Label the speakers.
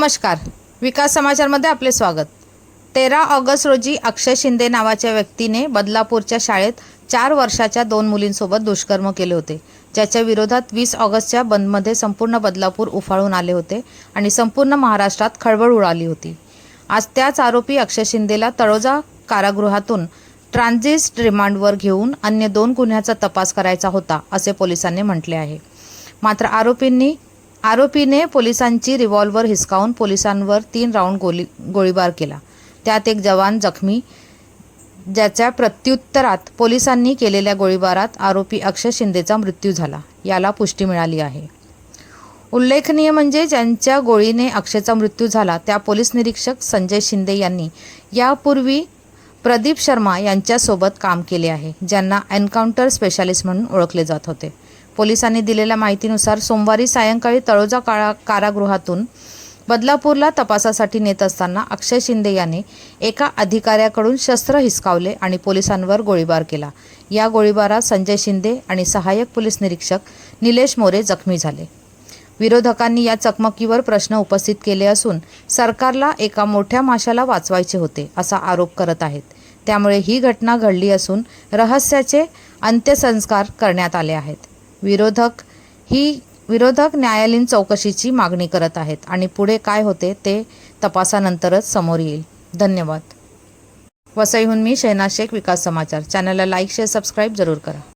Speaker 1: नमस्कार. विकास समाचारमध्ये आपले स्वागत. तेरा ऑगस्ट रोजी अक्षय शिंदे नावाच्या व्यक्तीने बदलापूरच्या शाळेत चार वर्षाच्या दोन मुलींसोबत दुष्कर्म केले होते. ज्याच्या विरोधात वीस ऑगस्टच्या बंदमध्ये संपूर्ण बदलापूर उफाळून आले होते आणि संपूर्ण महाराष्ट्रात खळबळ उडाली होती. आज त्याच आरोपी अक्षय शिंदेला तळोजा कारागृहातून ट्रान्झिस्ट रिमांडवर घेऊन अन्य दोन गुन्ह्याचा तपास करायचा होता असे पोलिसांनी म्हटले आहे. मात्र आरोपींनी आरोपीने पोलिसांची रिव्हॉल्वर हिसकावून पोलिसांवर तीन राऊंड गोली गोळीबार केला. त्यात एक जवान जखमी ज्याच्या प्रत्युत्तरात पोलिसांनी केलेल्या गोळीबारात आरोपी अक्षय शिंदेचा मृत्यू झाला. याला पुष्टी मिळाली आहे. उल्लेखनीय म्हणजे ज्यांच्या गोळीने अक्षयचा मृत्यू झाला त्या पोलीस निरीक्षक संजय शिंदे यांनी यापूर्वी प्रदीप शर्मा यांच्यासोबत काम केले आहे ज्यांना एन्काउंटर स्पेशालिस्ट म्हणून ओळखले जात होते. पोलिसांनी दिलेल्या माहितीनुसार सोमवारी सायंकाळी तळोजा काळा कारागृहातून बदलापूरला तपासासाठी नेत असताना अक्षय शिंदे याने एका अधिकाऱ्याकडून शस्त्र हिसकावले आणि पोलिसांवर गोळीबार केला. या गोळीबारात संजय शिंदे आणि सहाय्यक पोलीस निरीक्षक निलेश मोरे जखमी झाले. विरोधकांनी या चकमकीवर प्रश्न उपस्थित केले असून सरकारला एका मोठ्या माशाला वाचवायचे होते असा आरोप करत आहेत. त्यामुळे ही घटना घडली असून रहस्याचे अंत्यसंस्कार करण्यात आले आहेत. विरोधक ही विरोधक न्यायालयीन चौकशीची मागणी करत आहेत आणि पुढे काय होते ते तपासानंतरच समोर येईल. धन्यवाद. वसईहून मी शहनाज शेख विकास समाचार. चॅनलला लाईक शेअर सबस्क्राईब जरूर करा.